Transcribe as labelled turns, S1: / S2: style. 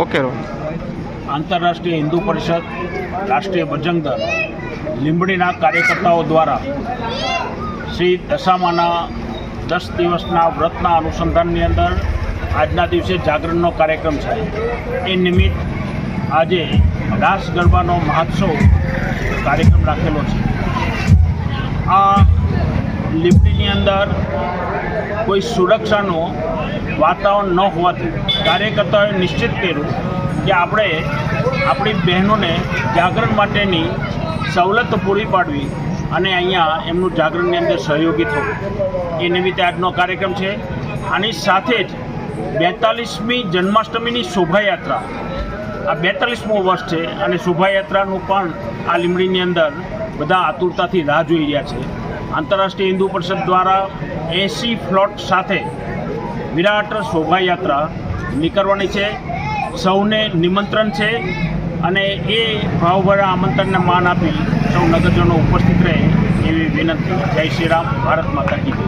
S1: Okay
S2: આંતરરાષ્ટ્રીય હિન્દુ પરિષદ, રાષ્ટ્રીય બજરંગ દળ, લીંબડીના કાર્યકર્તાઓ દ્વારા શ્રી દશામાના દસ દિવસના વ્રતના અનુસંધાનની અંદર આજના દિવસે જાગરણનો કાર્યક્રમ છે. એ નિમિત્ત આજે રાસ ગરબાનો મહોત્સવ કાર્યક્રમ રાખેલો છે. આ લીંબડીની અંદર કોઈ સુરક્ષાનું વાતાવરણ ન હોવાથી કાર્યકર્તાઓએ નિશ્ચિત કર્યું કે આપણે આપણી બહેનોને જાગરણ માટેની સવલત પૂરી પાડવી અને અહીંયા એમનું જાગરણની અંદર સહયોગી થવું. એ નિમિત્તે આજનો કાર્યક્રમ છે. આની સાથે જ બેતાલીસમી જન્માષ્ટમીની શોભાયાત્રા. આ બેતાલીસમો વર્ષ છે અને શોભાયાત્રાનું પણ આ લીમડીની અંદર બધા આતુરતાથી રાહ જોઈ રહ્યા છે. આંતરરાષ્ટ્રીય હિન્દુ પરિષદ દ્વારા એસી ફ્લોટ સાથે વિરાટ શોભાયાત્રા નીકળવાની છે. સૌને નિમંત્રણ છે અને એ ભાવભરા આમંત્રણને માન આપી સૌ નગરજનો ઉપસ્થિત રહે એવી વિનંતી. જય શ્રી રામ, ભારત માતા